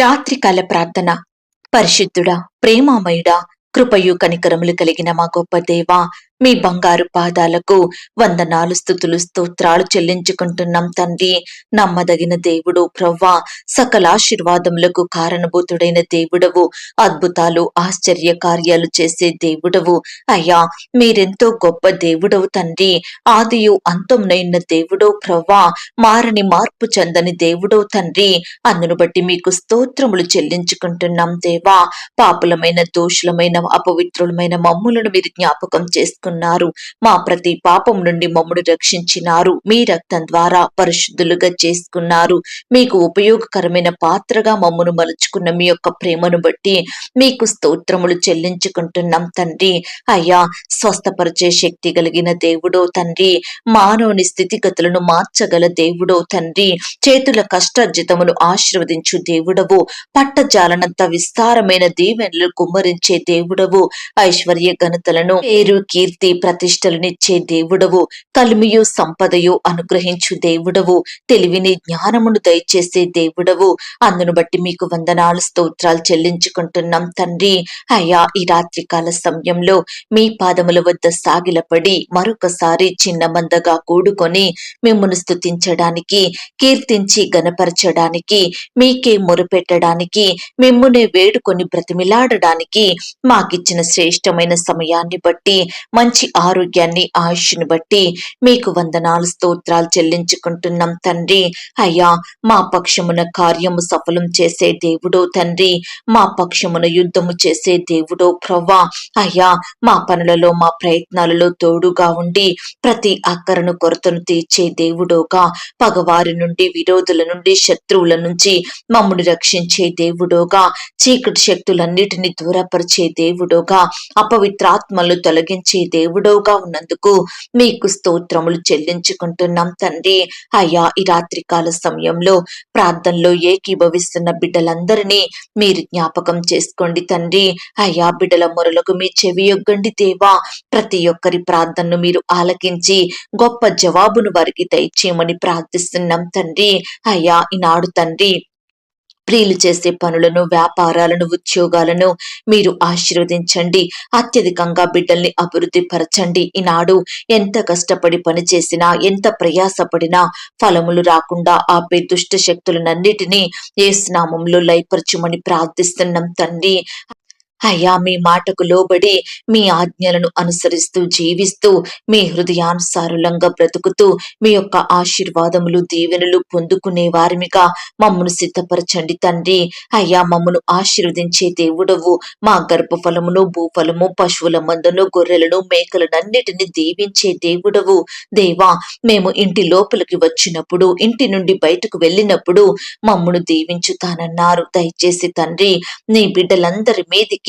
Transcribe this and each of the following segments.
రాత్రికాల ప్రార్థన. పరిశుద్ధుడా ప్రేమామయుడా కృపయు కనికరములు కలిగిన మా గొప్ప దేవా మీ బంగారు పాదాలకు వందనాలు స్థుతులు స్తోత్రాలు చెల్లించుకుంటున్నాం తండ్రి. నమ్మదగిన దేవుడు ప్రవ్వా సకల ఆశీర్వాదములకు కారణభూతుడైన దేవుడవు. అద్భుతాలు ఆశ్చర్య కార్యాలు చేసే దేవుడవు. అయ్యా మీరెంతో గొప్ప దేవుడవు తండ్రి. ఆదియు అంతమునైన దేవుడో ప్రవ్వా మారని మార్పు చెందని దేవుడో తండ్రి. అందును బట్టి మీకు స్తోత్రములు చెల్లించుకుంటున్నాం దేవా. పాపులమైన దోషులమైన అపవిత్రులమైన మమ్ములను మీరు జ్ఞాపకం చేసుకున్నారు మా ప్రతి పాపం నుండి మమ్ముడు రక్షించినారు. మీ రక్తం ద్వారా పరిశుద్ధులుగా చేసుకున్నారు. మీకు ఉపయోగకరమైన పాత్రగా మమ్మును మలుచుకున్న మీ యొక్క ప్రేమను బట్టి మీకు స్తోత్రములు చెల్లించుకుంటున్నాం తండ్రి. అయ్యా స్వస్థపరిచే శక్తి కలిగిన దేవుడో తండ్రి. మానవుని స్థితిగతులను మార్చగల దేవుడో తండ్రి. చేతుల కష్టార్జితమును ఆశీర్వదించు దేవుడవు. పట్టజాలనంత విస్తారమైన దీవెనలు కుమ్మరించే దేవుడవు. ఐశ్వర్య ఘనతలను పేరు కీర్తి ప్రతిష్టలనిచ్చే దేవుడవు. కలిమియు సంపదయు అనుగ్రహించు దేవుడవు. తెలివిని జ్ఞానమును దయచేసే దేవుడవు. అందును బట్టి మీకు వందనాలు స్తోత్రాలు చెల్లించుకుంటున్నాం తండ్రి. అయ్యా ఈ రాత్రికాల సమయంలో మీ పాదముల వద్ద సాగిలపడి మరొకసారి చిన్న మందగా కూడుకొని మిమ్మల్ని స్తుతించడానికి కీర్తించి గనపరచడానికి మీకే మొరుపెట్టడానికి మిమ్మునే వేడుకొని బ్రతిమిలాడడానికి మాకిచ్చిన శ్రేష్టమైన సమయాన్ని బట్టి మంచి ఆరోగ్యాన్ని ఆయుష్ని బట్టి మీకు వందనాలు స్తోత్రాలు చెల్లించుకుంటున్నాం తండ్రి. అయ్యా మా పక్షమున కార్యము సఫలం చేసే దేవుడో తండ్రి. మా పక్షమున యుద్ధము చేసే దేవుడో ప్రవ్వా. అయ్యా మా పనులలో మా ప్రయత్నాలలో తోడుగా ఉండి ప్రతి అక్కరను కొరతను తీర్చే దేవుడోగా. పగవారి నుండి విరోధుల నుండి శత్రువుల నుంచి మమ్మను రక్షించే దేవుడోగా. చీకటి శక్తులన్నిటిని దూరపరిచే దేవుడోగా. అపవిత్రాత్మలు తొలగించే దేవుడోగా ఉన్నందుకు మీకు స్తోత్రములు చెల్లించుకుంటున్నాం తండ్రి. అయ్యా ఈ రాత్రికాల సమయంలో ప్రార్థనలో ఏకీభవిస్తున్న బిడ్డలందరినీ మీరు జ్ఞాపకం చేసుకోండి తండ్రి. అయ్యా బిడ్డల మొరలకు మీ చెవి యొగ్గండి దేవా. ప్రతి ఒక్కరి ప్రార్థనను మీరు ఆలకించి గొప్ప జవాబును వారికి దయచేయమని ప్రార్థిస్తున్నాం తండ్రి. అయ్యా ఈనాడు తండ్రి ప్రియులు చేసే పనులను వ్యాపారాలను ఉద్యోగాలను మీరు ఆశీర్వదించండి. అత్యధికంగా బిడ్డల్ని అభివృద్ధి పరచండి ఈనాడు ఎంత కష్టపడి పని చేసినా ఎంత ప్రయాసపడినా ఫలములు రాకుండా ఆపే దుష్ట శక్తులనన్నిటినీ ఏ స్నామంలో లయపరచుమని ప్రార్థిస్తున్నాం తండ్రి. అయ్యా మీ మాటకు లోబడి మీ ఆజ్ఞలను అనుసరిస్తూ జీవిస్తూ మీ హృదయానుసారులంగా బ్రతుకుతూ మీ యొక్క ఆశీర్వాదములు దీవెనలు పొందుకునే వారిమిగా మమ్మను సిద్ధపరచండి తండ్రి. అయ్యా మమ్మను ఆశీర్వదించే దేవుడవు. మా గర్భఫలమును భూఫలము పశువుల మందను గొర్రెలను మేకలనన్నిటిని దీవించే దేవుడవు. దేవా మేము ఇంటి లోపలికి వచ్చినప్పుడు ఇంటి నుండి బయటకు వెళ్ళినప్పుడు మమ్మను దీవించుతానన్నారు. దయచేసి తండ్రి నీ బిడ్డలందరి మీదికి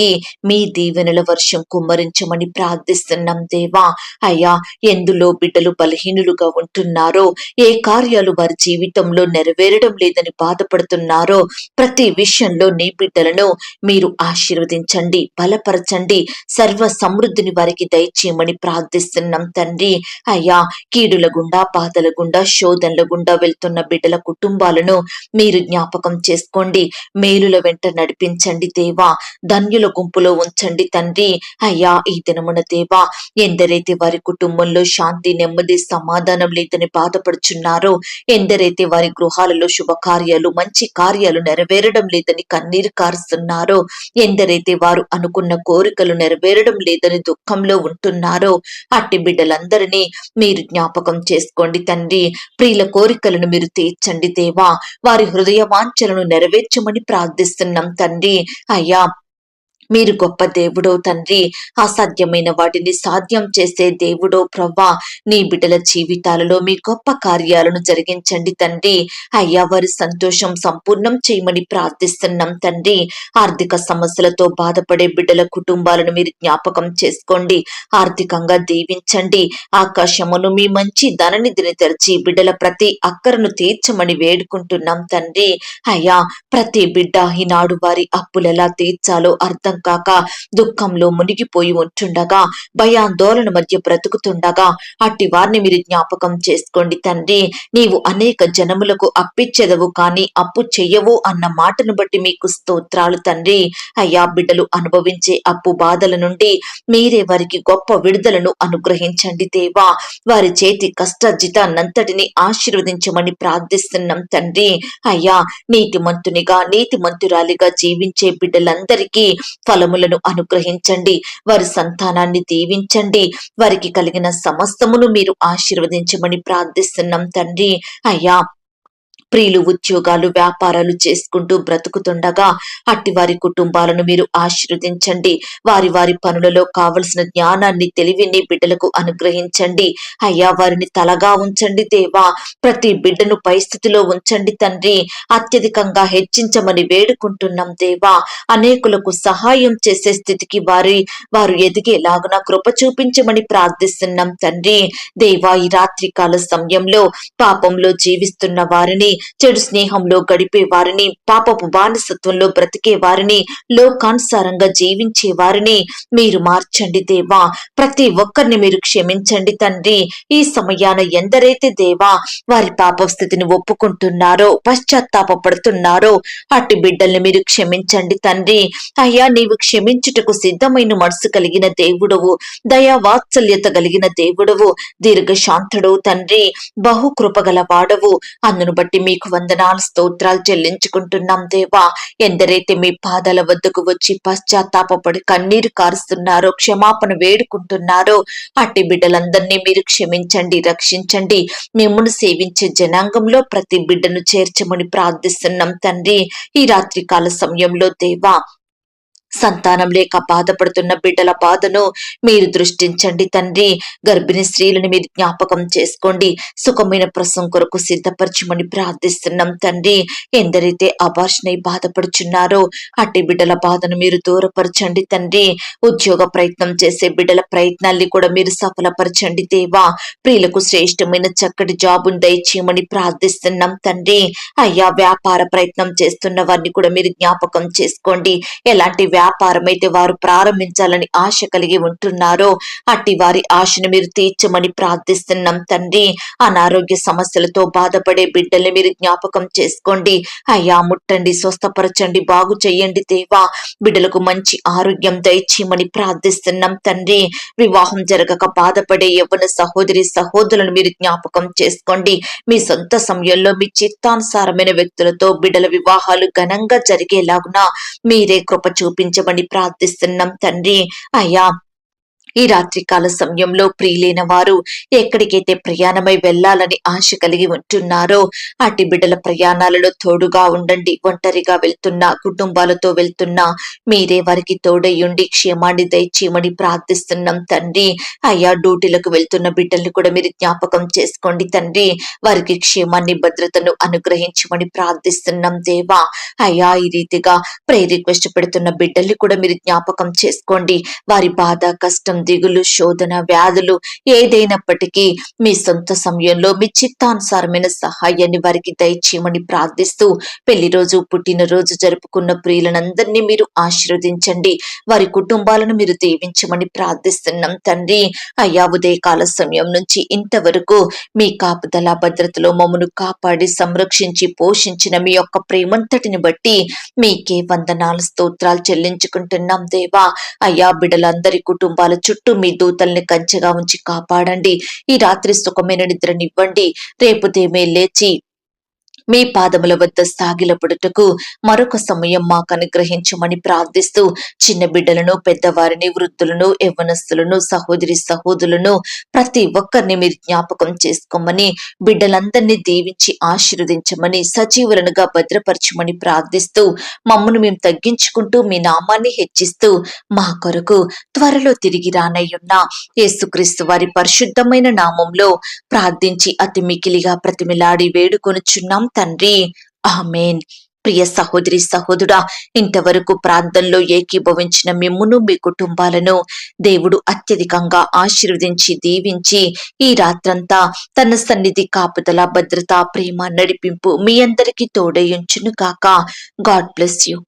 మీ దీవెనల వర్షం కుమ్మరించమని ప్రార్థిస్తున్నాం దేవా. అయ్యా ఎందులో బిడ్డలు బలహీనులుగా ఉంటున్నారో ఏ కార్యాలు వారి జీవితంలో నెరవేరడం లేదని బాధపడుతున్నారో ప్రతి విషయంలో నీ బిడ్డలను మీరు ఆశీర్వదించండి బలపరచండి సర్వ సమృద్ధిని వారికి దయచేయమని ప్రార్థిస్తున్నాం తండ్రి. అయ్యా కీడుల గుండా బాధల గుండా శోధనల గుండా వెళ్తున్న బిడ్డల కుటుంబాలను మీరు జ్ఞాపకం చేసుకోండి మేలుల వెంట నడిపించండి దేవా. ధన్యుల గుంపులో ఉంచండి తండ్రి. అయ్యా ఈ దినమున దేవా ఎందరైతే వారి కుటుంబంలో శాంతి నెమ్మది సమాధానం లేదని బాధపడుచున్నారో ఎందరైతే వారి గృహాలలో శుభకార్యాలు మంచి కార్యాలు నెరవేరడం లేదని కన్నీరు కారుస్తున్నారో ఎందరైతే వారు అనుకున్న కోరికలు నెరవేరడం లేదని దుఃఖంలో ఉంటున్నారో అట్టి బిడ్డలందరినీ మీరు జ్ఞాపకం చేసుకోండి తండ్రి. ప్రియుల కోరికలను మీరు తీర్చండి దేవా. వారి హృదయ వాంఛలను నెరవేర్చమని ప్రార్థిస్తున్నాం తండ్రి. అయ్యా మీరు గొప్ప దేవుడో తండ్రి అసాధ్యమైన వాటిని సాధ్యం చేసే దేవుడో ప్రవ్వా నీ బిడ్డల జీవితాలలో మీ గొప్ప కార్యాలను జరిగించండి తండ్రి. అయ్యా వారి సంతోషం సంపూర్ణం చేయమని ప్రార్థిస్తున్నాం తండ్రి. ఆర్థిక సమస్యలతో బాధపడే బిడ్డల కుటుంబాలను మీరు జ్ఞాపకం చేసుకోండి. ఆర్థికంగా దీవించండి. ఆకాశమును మీ మంచి ధననిధిని తెరిచి బిడ్డల ప్రతి అక్కరను తీర్చమని వేడుకుంటున్నాం తండ్రి. అయ్యా ప్రతి బిడ్డ ఈనాడు వారి అప్పులు ఎలా తీర్చాలో అర్థం కాక దుఃఖంలో మునిగిపోయి ఉంటుండగా భయాందోళన మధ్య బ్రతుకుతుండగా అట్టి వారిని మీరు జ్ఞాపకం చేసుకోండి తండ్రి. నీవు అనేక జనములకు అప్పిచ్చెదవు కాని అప్పు చెయ్యవు అన్న మాటను బట్టి మీకు స్తోత్రాలు తండ్రి. అయ్యా బిడ్డలు అనుభవించే అప్పు బాధల నుండి మీరే వారికి గొప్ప విడుదలను అనుగ్రహించండి దేవా. వారి చేతి కష్టజితాన్నంతటిని ఆశీర్వదించమని ప్రార్థిస్తున్నాం తండ్రి. అయ్యా నీతిమంతునిగా నీతిమంతురాలిగా జీవించే బిడ్డలందరికీ ఫలములను అనుగ్రహించండి. వారి సంతానాన్ని దీవించండి. వారికి కలిగిన సమస్తమును మీరు ఆశీర్వదించమని ప్రార్థిస్తున్నాం తండ్రి. అయ్యా స్త్రీలు ఉద్యోగాలు వ్యాపారాలు చేసుకుంటూ బ్రతుకుతుండగా అట్టి వారి కుటుంబాలను మీరు ఆశీర్వదించండి. వారి వారి పనులలో కావలసిన జ్ఞానాన్ని తెలివిని బిడ్డలకు అనుగ్రహించండి. అయ్యా వారిని తలగా ఉంచండి దేవా. ప్రతి బిడ్డను పరిస్థితిలో ఉంచండి తండ్రి. అత్యధికంగా హెచ్చించమని వేడుకుంటున్నాం దేవా. అనేకులకు సహాయం చేసే స్థితికి వారి వారు ఎదిగేలాగున కృప చూపించమని ప్రార్థిస్తున్నాం తండ్రి. దేవా ఈ రాత్రికాల సమయంలో పాపంలో జీవిస్తున్న వారిని చెడు స్నేహంలో గడిపే వారిని పాపపు బానిసత్వంలో బ్రతికే వారిని లోకానుసారంగా జీవించే వారిని మీరు మార్చండి దేవా. ప్రతి ఒక్కరిని మీరు క్షమించండి తండ్రి. ఈ సమయాన ఎందరైతే దేవా వారి పాప స్థితిని ఒప్పుకుంటున్నారో పశ్చాత్తాపడుతున్నారో అట్టి బిడ్డల్ని మీరు క్షమించండి తండ్రి. అయ్యా నీవు క్షమించుటకు సిద్ధమైన మనసు కలిగిన దేవుడవు. దయా వాత్సల్యత కలిగిన దేవుడవు. దీర్ఘశాంతుడవు తండ్రి. బహుకృపగల వాడవు అందును బట్టి మీకు వందనాలు స్తోత్రాలు చెల్లించుకుంటున్నాం దేవా. ఎందరైతే మీ పాదాల వద్దకు వచ్చి పశ్చాత్తాపడి కన్నీరు కారుస్తున్నారో క్షమాపణ వేడుకుంటున్నారో అట్టి బిడ్డలందరినీ మీరు క్షమించండి రక్షించండి. మిమ్మల్ని సేవించే జనాంగంలో ప్రతి బిడ్డను చేర్చమని ప్రార్థిస్తున్నాం తండ్రి. ఈ రాత్రికాల సమయంలో దేవా సంతానం లేక బాధపడుతున్న బిడ్డల బాధను మీరు దృష్టించండి తండ్రి. గర్భిణీ స్త్రీలను మీరు జ్ఞాపకం చేసుకోండి. సుఖమైన ప్రసం కొరకు సిద్ధపరచమని ప్రార్థిస్తున్నాం తండ్రి. ఎందరైతే అభాషణై బాధపడుచున్నారో అట్టి బిడ్డల బాధను మీరు దూరపరచండి తండ్రి. ఉద్యోగ ప్రయత్నం చేసే బిడ్డల ప్రయత్నాల్ని కూడా మీరు సఫలపరచండి దేవా. ప్రియులకు శ్రేష్టమైన చక్కటి జాబును దయచేయమని ప్రార్థిస్తున్నాం తండ్రి. అయ్యా వ్యాపార ప్రయత్నం చేస్తున్న వారిని కూడా మీరు జ్ఞాపకం చేసుకోండి. ఎలాంటి వ్యాపారం అయితే వారు ప్రారంభించాలని ఆశ కలిగి ఉంటున్నారో అట్టి వారి ఆశను మీరు తీర్చమని ప్రార్థిస్తున్నాం తండ్రి. అనారోగ్య సమస్యలతో బాధపడే బిడ్డల్ని మీరు జ్ఞాపకం చేసుకోండి. అయ్యా ముట్టండి స్వస్థపరచండి బాగు చెయ్యండి దేవా. బిడ్డలకు మంచి ఆరోగ్యం దయచేయమని ప్రార్థిస్తున్నాం తండ్రి. వివాహం జరగక బాధపడే యవ్వన సహోదరి సహోదరులను మీరు జ్ఞాపకం చేసుకోండి. మీ సొంత సమయంలో మీ చిత్తానుసారమైన వ్యక్తులతో బిడ్డల వివాహాలు ఘనంగా జరిగేలాగున మీరే కృప అనుగ్రహించమని ప్రార్థిస్తున్నాం తండ్రి. అయ్యా ఈ రాత్రికాల సమయంలో ప్రియులైన వారు ఎక్కడికైతే ప్రయాణమై వెళ్ళాలని ఆశ కలిగి ఉంటున్నారో అటు బిడ్డల ప్రయాణాలలో తోడుగా ఉండండి. ఒంటరిగా వెళ్తున్న కుటుంబాలతో వెళ్తున్న మీరే వారికి తోడయ్యుండి క్షేమాన్ని దయచేయమని ప్రార్థిస్తున్నాం తండ్రి. అయ్యా డ్యూటీలకు వెళ్తున్న బిడ్డల్ని కూడా మీరు జ్ఞాపకం చేసుకోండి తండ్రి. వారికి క్షేమాన్ని భద్రతను అనుగ్రహించమని ప్రార్థిస్తున్నాం దేవా. అయ్యా ఈ రీతిగా ప్రే రిక్వెస్ట్ పెడుతున్న బిడ్డల్ని కూడా మీరు జ్ఞాపకం చేసుకోండి. వారి బాధ కష్టం దిగులు శోధన వ్యాధులు ఏదైనప్పటికీ మీ సొంత సమయంలో మీ చిత్తానుసారమైన సహాయాన్ని వారికి దయచేయమని ప్రార్థిస్తూ పెళ్ళి రోజు పుట్టినరోజు జరుపుకున్న ప్రియులనందరినీ మీరు ఆశీర్వదించండి. వారి కుటుంబాలను మీరు దీవించమని ప్రార్థిస్తున్నాం తండ్రి. అయ్యా ఉదయకాల సమయం నుంచి ఇంతవరకు మీ కాపుదల భద్రతలో మమ్మను కాపాడి సంరక్షించి పోషించిన మీ యొక్క ప్రేమంతటిని బట్టి మీకే వందనాలు స్తోత్రాలు చెల్లించుకుంటున్నాం దేవా. అయ్యా బిడ్డలందరి కుటుంబాల చుట్టూ చుట్టూ మీ దూతల్ని కంచెగా ఉంచి కాపాడండి. ఈ రాత్రి సుఖమైన నిద్రనివ్వండి. రేపు దేమే లేచి మీ పాదముల వద్ద సాగిలపడుటకు మరొక సమయం మాకు అనుగ్రహించమని ప్రార్థిస్తూ చిన్న బిడ్డలను పెద్దవారిని వృద్ధులను యవ్వనస్తులను సహోదరి సహోదరులను ప్రతి ఒక్కరిని మీరు జ్ఞాపకం చేసుకోమని బిడ్డలందరినీ దీవించి ఆశీర్వదించమని సజీవులనుగా భద్రపరచమని ప్రార్థిస్తూ మమ్మను మేము తగ్గించుకుంటూ మీ నామాన్ని హెచ్చిస్తూ మా కొరకు త్వరలో తిరిగి రానయ్యున్న యేసుక్రీస్తు వారి పరిశుద్ధమైన నామంలో ప్రార్థించి అతి మికిలిగా ప్రతిమిలాడి వేడుకొనుచున్నాం తండ్రి. ఆమెన్. ప్రియ సహోదరి సహోదరుడా ఇంతవరకు ప్రార్థనలో ఏకీభవించిన మిమ్మును మీ కుటుంబాలను దేవుడు అత్యధికంగా ఆశీర్వదించి దీవించి ఈ రాత్రంతా తన సన్నిధి కాపుదల భద్రత ప్రేమ నడిపింపు మీ అందరికీ తోడయించును కాక గాడ్ బ్లెస్ యు.